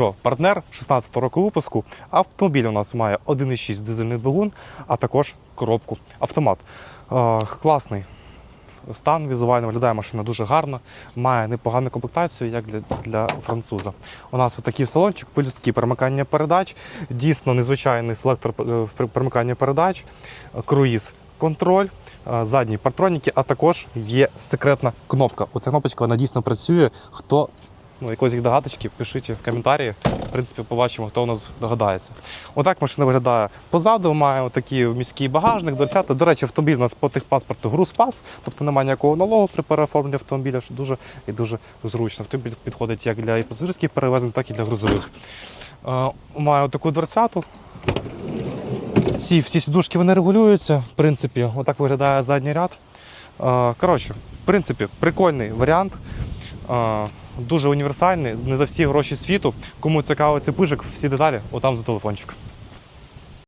Що, партнер 16 року випуску. Автомобіль у нас має 1,6 дизельний двигун, а також коробку автомат. Е, класний стан візуально виглядає машина дуже гарно, має непогану комплектацію, як для, для француза. У нас отакий салончик, пелюстки перемикання передач, дійсно незвичайний селектор е, перемикання передач, круїз, контроль. е, Задні партроніки, а також є секретна кнопка. Оця кнопочка вона дійсно працює. Хто ну, якоїсь їх догадочки, пишіть в коментарі. В принципі, побачимо, хто у нас догадається. Отак машина виглядає позаду, має такий міський багажник, дверцята. До речі, автомобіль у нас по техпаспорту грузпас, тобто немає ніякого налогу при переоформленні автомобіля, що дуже і дуже зручно. Автомобіль підходить як для пасажирських перевезень, так і для грузових. Е, Має таку дверцяту. Ці всі сідушки вони регулюються. В принципі, отак виглядає задній ряд. Е, Коротше, в принципі, прикольний варіант. Дуже універсальний, не за всі гроші світу. Кому цікавий цей пижик, всі деталі, отам за телефончик.